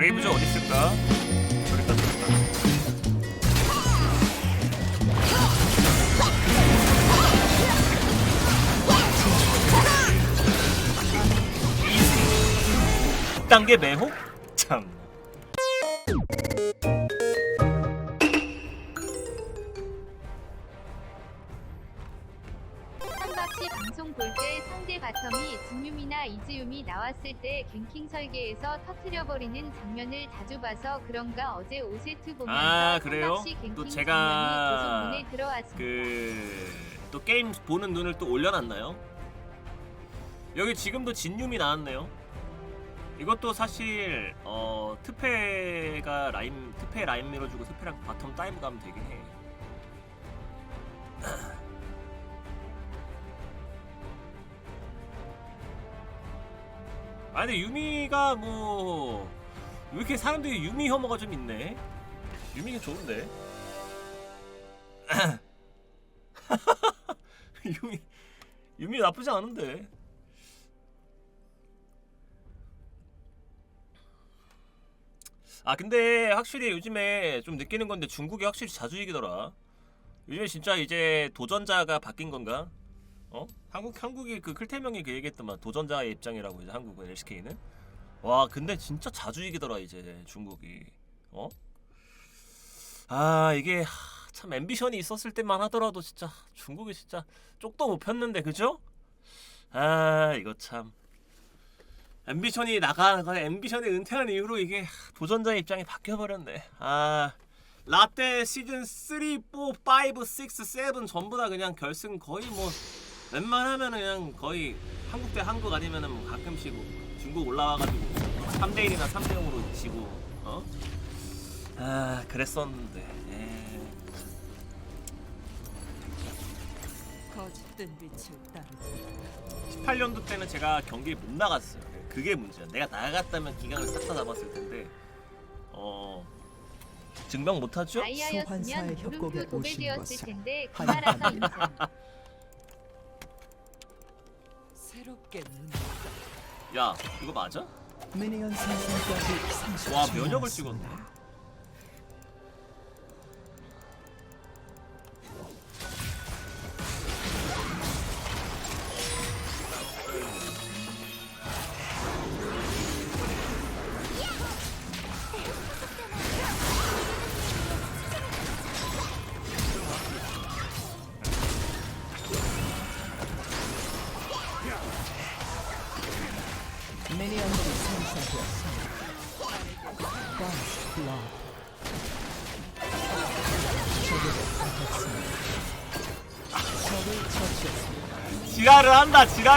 그레이브즈 어디 있을까? 저기다. 이지. 단계 매혹? 참. 이즈유미 나왔을 때 갱킹 설계에서 터트려버리는 장면을 자주 봐서 그런가 어제 5세트 보면서 아, 그래요? 또 제가. 그 또 게임 보는 눈을 또 올려놨나요? 여기 지금도 진유미 나왔네요. 이것도 사실 어 트페가 라인 트페 라인 밀어주고 트페랑 바텀 다이브 가면 되긴 해. 아 근데 유미가 뭐 왜 이렇게 사람들이 유미 혐오가 좀 있네. 유미가 좋은데. 유미 유미 나쁘지 않은데. 아 근데 확실히 요즘에 좀 느끼는 건데 중국이 확실히 자주 이기더라. 요즘에 진짜 이제 도전자가 바뀐 건가? 어? 한국 한국이 그 클테명이 그 얘기했더만 도전자의 입장이라고 이제 한국은 LCK는. 와 근데 진짜 자주 이기더라 이제 중국이. 어? 아 이게 하, 참 앰비션이 있었을 때만 하더라도 진짜 중국이 진짜 쪽도 못 폈는데 그죠? 아 이거 참 앰비션이 나가 앰비션이 은퇴한 이후로 이게 도전자의 입장이 바뀌어 버렸네. 아 라떼 시즌 3, 4, 5, 6, 7 전부 다 그냥 결승 거의 뭐 웬만하면 그냥 거의 한국 대 한국 아니면은 뭐 가끔씩 뭐 중국 올라와가지고 3대 1이나 3대 0으로 지고 어? 아 그랬었는데 예. 거짓된 빛을 따르지 18년도 때는 제가 경기에 못 나갔어요. 그게 문제야. 내가 나갔다면 기강을 싹 다 잡았을 텐데 어 증명 못하죠? 아이하였으면 소환사의 협곡에 물음표 오신 도배되었을 것을 텐데 그 환영합니다. 나라서 인정. 야 이거 맞아? 미니언 생성까지 30초 와 면역을 남았습니다. 찍었네.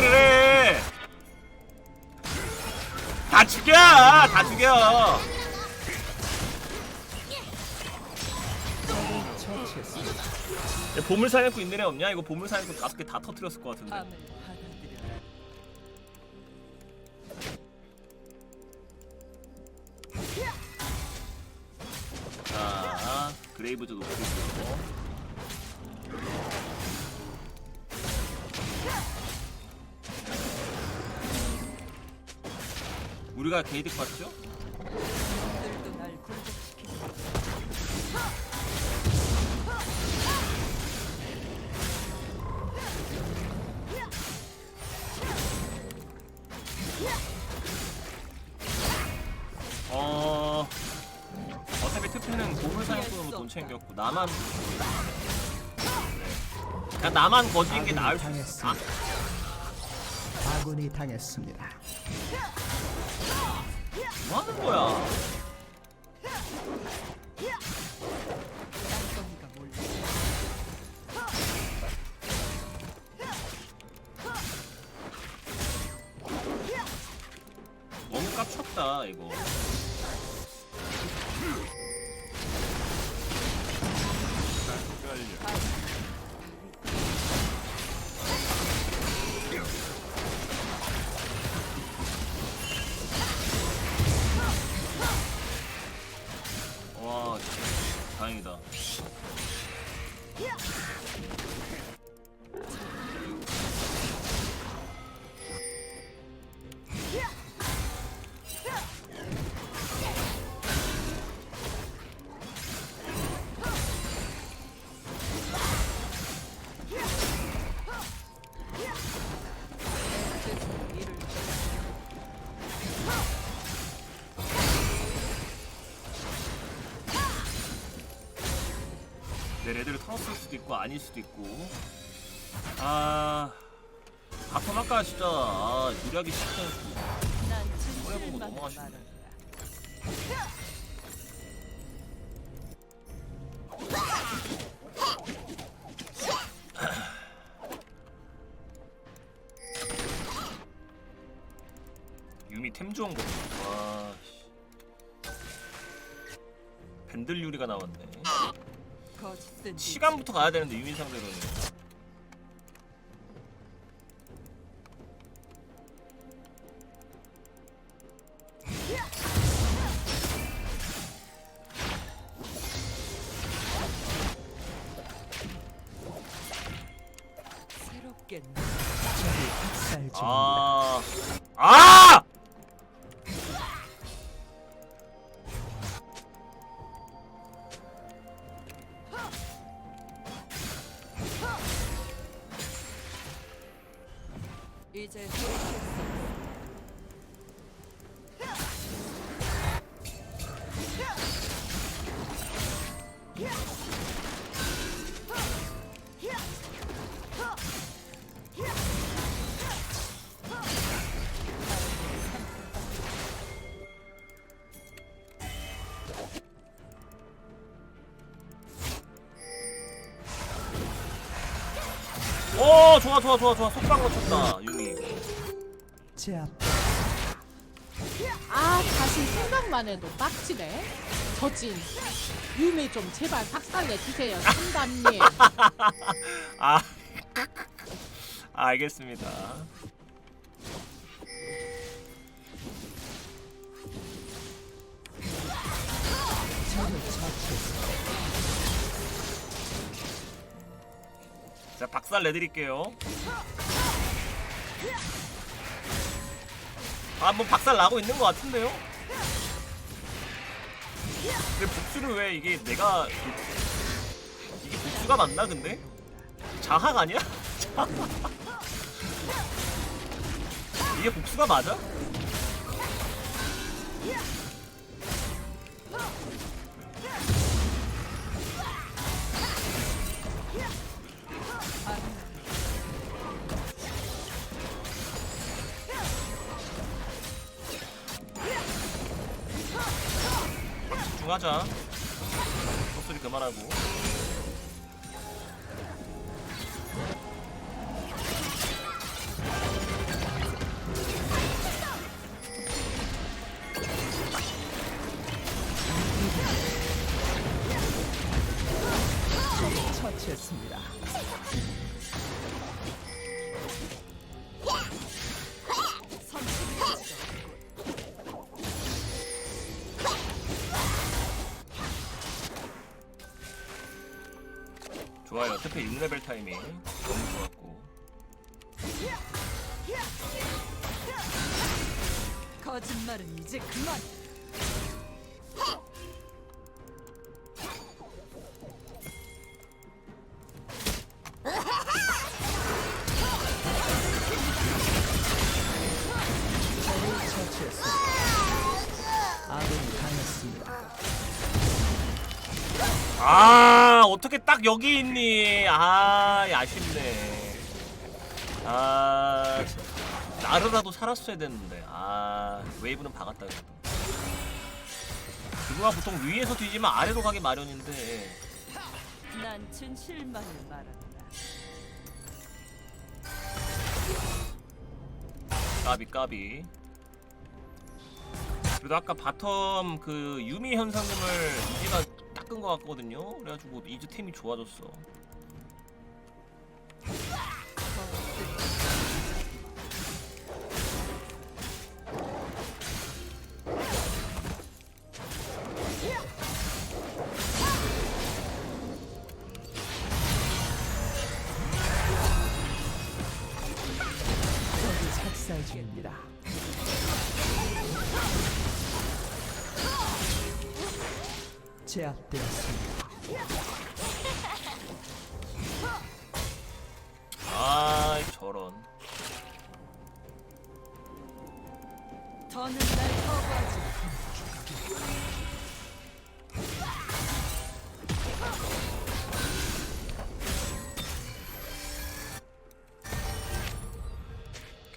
지랄을 해. 다 죽여 다 죽여. 야, 보물 사냥꾼 있는 애 없냐? 이거 보물 사냥꾼 다섯 개 다 터트렸을 것 같은데. 자 그레이브즈 있고. 우리가 게이득 봤죠? 어 어차피 특패는 보물 사냥꾼으로 돈 챙겼고 나만 그냥 나만 거진 게 나을 수 있어. 아, 아군이 당했습니다. 뭐 하는 거야? 너무 깝쳤다 이거. 다행이다. 내 레드를 털었을 수도 있고 아닐 수도 있고 아 바텀 아까 진짜 아 유리하기 싫다 난 보고 진실만을 너무 아쉽네. 말한다. 유미 템 좋은 거. 와. 씨. 밴들 유리가 나왔네. 시간부터 가야 되는데 유미 상대로는. 이제. 오, 좋아 좋아 좋아 좋아. 속박 놓쳤다. 유미. 제압 아 다시 생각만 해도 빡치네 저진 유미 좀 제발 박살 내 주세요 삼담님 아. 알겠습니다. 자, 박살 내드릴게요. 아, 뭐 박살 나고 있는 것 같은데요? 근데 복수는 왜 이게 내가 그- 이게 복수가 맞나 근데? 자학 아니야? 이게 복수가 맞아? 집중하자. 헛소리 그만하고. 그만. 아군이 당했습니다. 아 어떻게 딱 여기 있니? 아 아쉽네. 아 나르라도 살았어야 됐는데. 아 웨이브는 박았다 그래도. 그거가 보통 위에서 뒤지면 아래로 가기 마련인데. 난 진실만을 말한다. 까비 까비. 그래도 아까 바텀 그 유미 현상금을 이지가 닦은 것 같거든요. 그래가지고 이즈 템이 좋아졌어.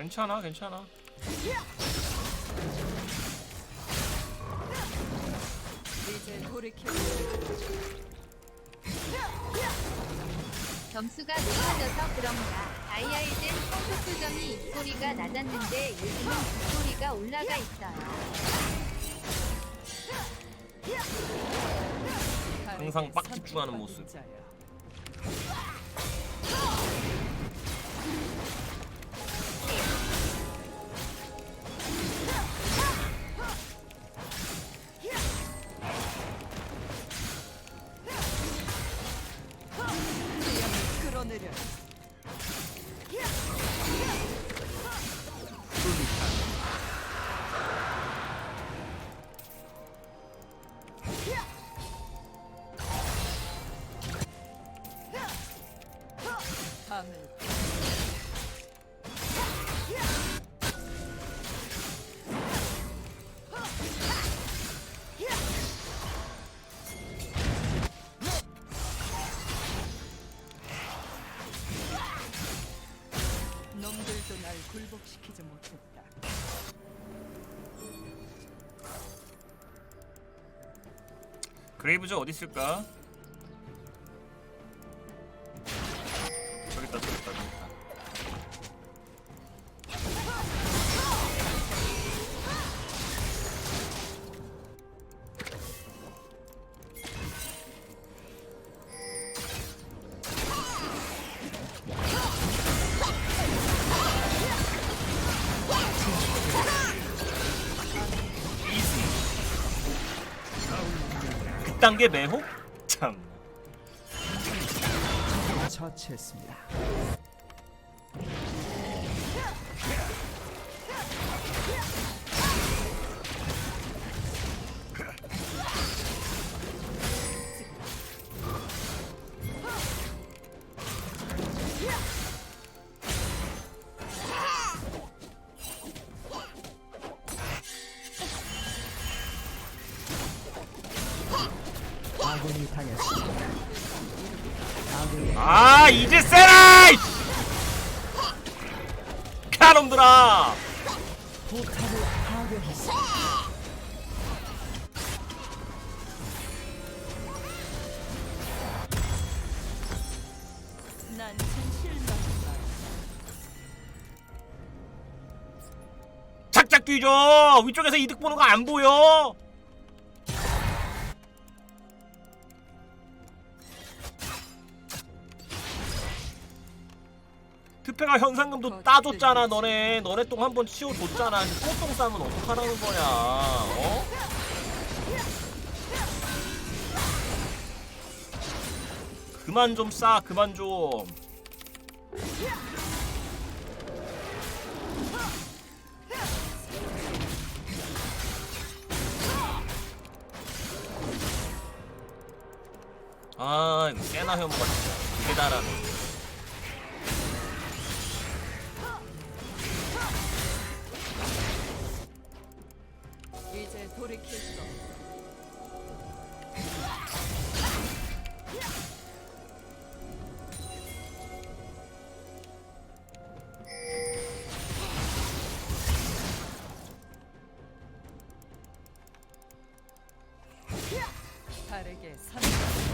괜찮아 괜찮아 이제 점수가 높아져서 그런가. 다이아이젠 평소 표정이 입소리가 낮았는데 요즘은 뒷소리가 올라가 있어요. 항상 빡 집중하는 모습. 못했다. 그레이브즈 어디 있을까? 6단계 매혹? 참. 처치했습니다. 아군이 당했습니다. 아군이 아 이제 세라! 카놈들아! 난 진실만 말. 작작 뛰죠! 위쪽에서 이득 보는 거 안 보여! 특패가 현상금도 따줬잖아 너네. 너네 똥 한 번 치워줬잖아. 꽃똥 싸면 어떡하라는 거야 어? 그만 좀 싸 그만 좀. 아 이거 세나 혐오가 진짜 달하네 다르게 산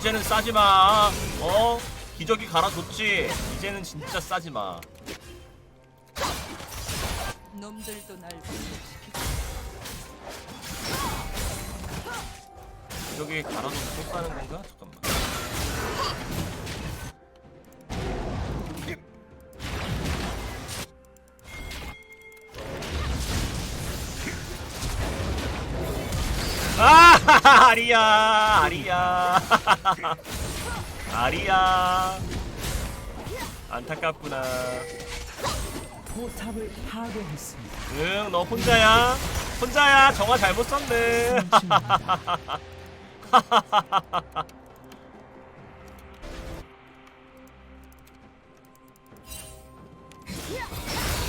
이제는 싸지 마 어? 기저귀 갈아줬지 이제는 진짜 싸지 마 놈들도 날 기저귀 갈아줘서 또 싸는 건가? 잠깐만 아리야 아리야. 아리야. 안타깝구나. 포탑을 파괴했습니다. 응너 혼자야? 혼자야. 정화 잘못 썼네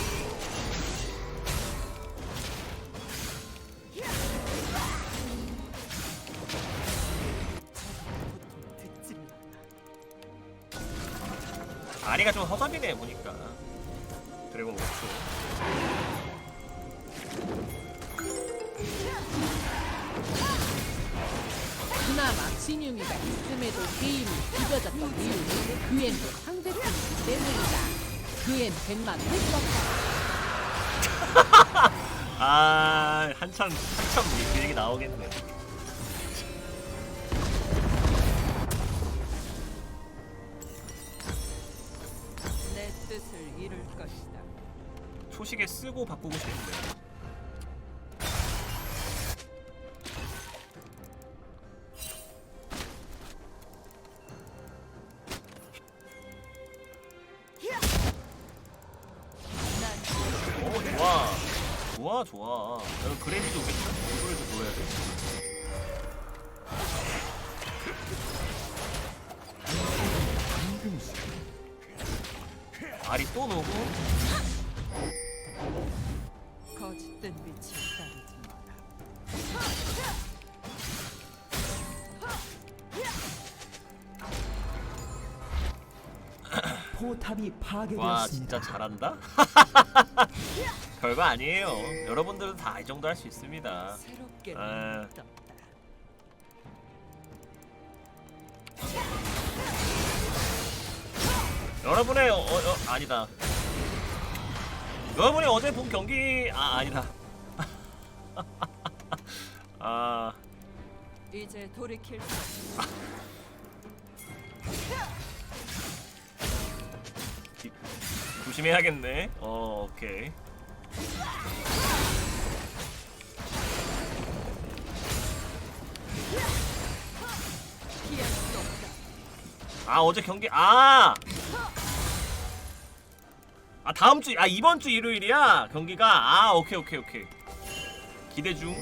아리가 좀 허접이네 보니까 드래곤 5초 그나마 신유미가 있음에도 게임이 비벼졌던 이유는 그앤 상대팀이기 때문이다. 그앤 백만 했었다. 아 한참 한참 그 얘기 나오겠네 좋아 좋아. 야, 그래비도 오겠다. 이거에서 보여야 돼. 아리 또 노고 거짓된 빛을 따르지 마라. 포탑이 와 파괴되었습니다. 진짜 잘한다 별거 아니에요 여러분들도 다이 정도 할 수 있습니다 새롭게 아. 떴다. 여러분의 어, 어, 어, 아니다. 여러분이 어제 본 경기 아 아니다. 아 이제 돌이킬 수. 조심해야겠네. 어 오케이. 아 어제 경기 아. 아 다음 주 아 이번 주 일요일이야 경기가 아 오케이 오케이 오케이 기대 중.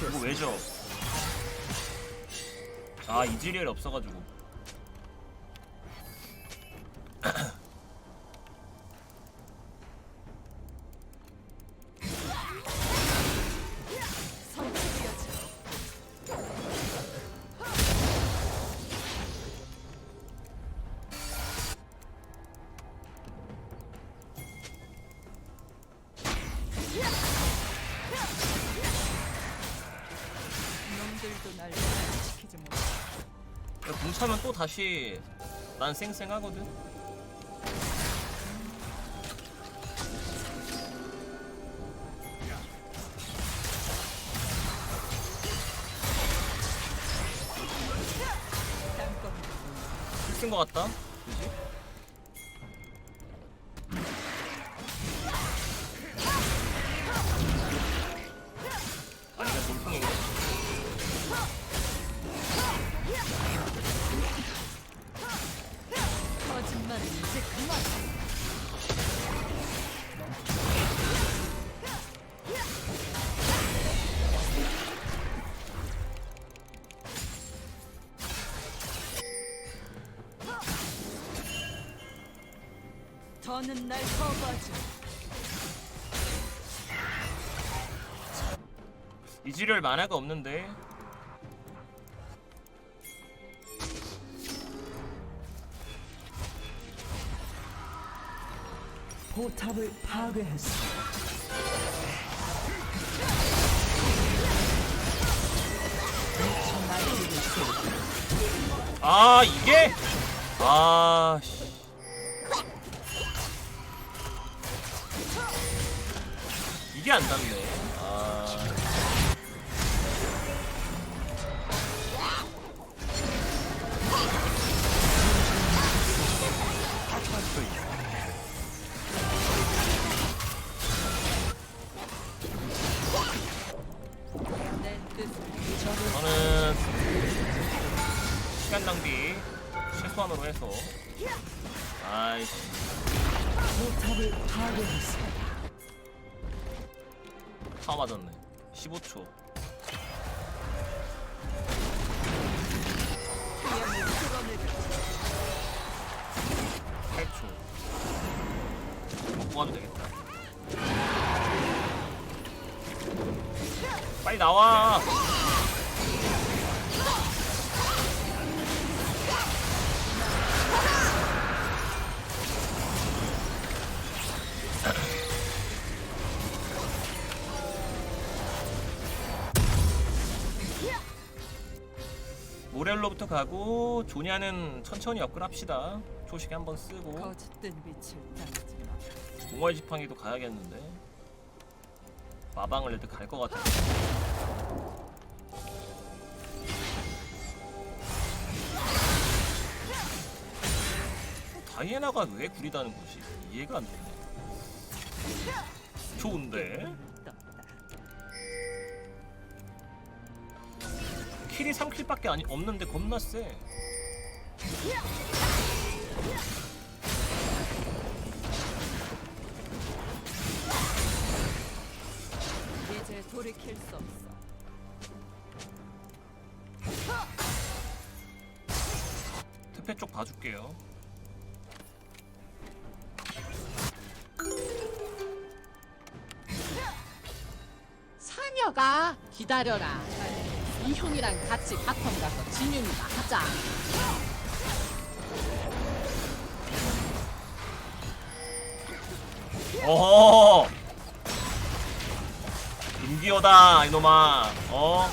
이거 처치했습니다. 왜죠? 아 이즈리얼 없어가지고. 공 차면 또 다시 난 쌩쌩하거든. 쓸쓴 것 같다. 더는 날 거부하지. 이즈리얼 만화가 없는데. 포탑을 파괴했습니다. 아 이게 아 씨. 이게 안 닿네. 15초. 그야말로 끌어내려 8초. 먹고 가도 되겠다. 빨리 나와 가고 조냐는 천천히 업글합시다 초식에 한번 쓰고 거짓된 빛을 따르지 마. 공월 지팡이도 가야겠는데 마방을 애들 갈것 같아. 다이애나가 왜 구리다는 거지? 이해가 안 되네. 좋은데 킬이 3킬밖에 아니 없는데 겁나 세. 이제 돌이킬 수 없어. 특패 쪽 봐줄게요. 사녀가 기다려라. 이 형이랑 같이 바텀 가서 진윤이가 하자. 어허 임기어다 이놈아 어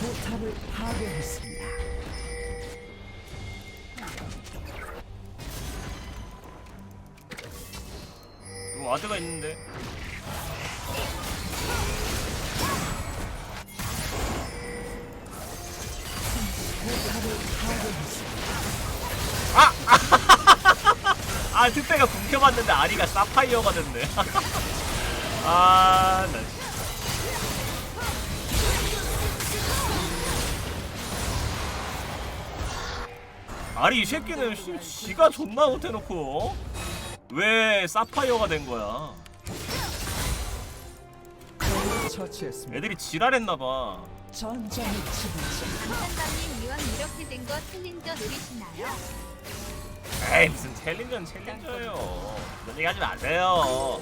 포탑을 파괴했습니다. 이거 와드가 있는데 아 특패가 굶겨봤는데 아리가 사파이어가 됐네 아나 아리 이 새끼는 씨, 지가 존나 못해놓고 어? 왜 사파이어가 된 거야 처치했습니다. 애들이 지랄했나봐 전장의 지배자. 이왕 이렇게 된 거 챌린저 노리시나요? 에이 무슨 챌린저는 챌린저예요 그런 얘기 하지 마세요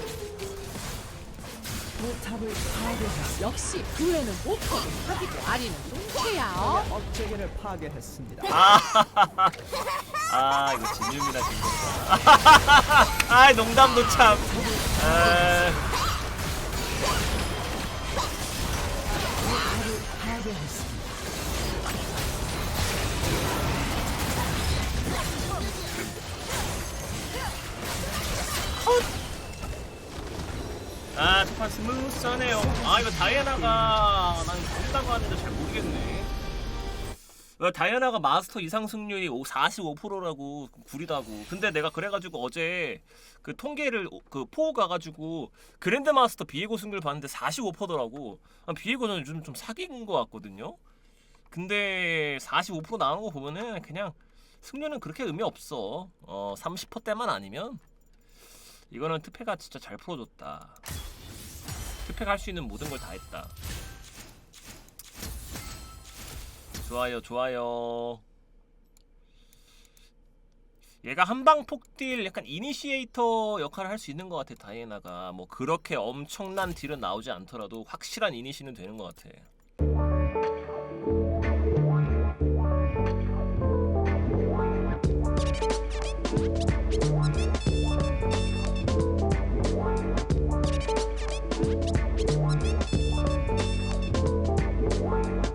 포탑을 파괴했습니다. 역시 그 애는 못하고 하기도 아리는. 어? 업체계를 파괴했습니다. 아, 아 이거 진유미나 진유미나 아 농담도 참 아, 포탑을 파괴했습니다. 아 첫판 스무스하네요. 아 이거 다이애나가 난 본다고 하는데 잘 모르겠네. 어, 다이애나가 마스터 이상 승률이 45%라고 구리다고. 근데 내가 그래가지고 어제 그 통계를 오- 그포 가가지고 그랜드 마스터 비에고 승률 봤는데 45%더라고. 아, 비에고는 요즘 좀 사기인 것 같거든요. 근데 45% 나오는 거 보면은 그냥 승률은 그렇게 의미 없어. 어 30%대만 아니면. 이거는 특패가 진짜 잘 풀어줬다. 특패가 할수 있는 모든 걸 다 했다. 좋아요, 좋아요. 얘가 한방 폭딜 약간 이니시에이터 역할을 할 수 있는 것 같아 다이애나가 뭐 그렇게 엄청난 딜은 나오지 않더라도 확실한 이니시는 되는 것 같아.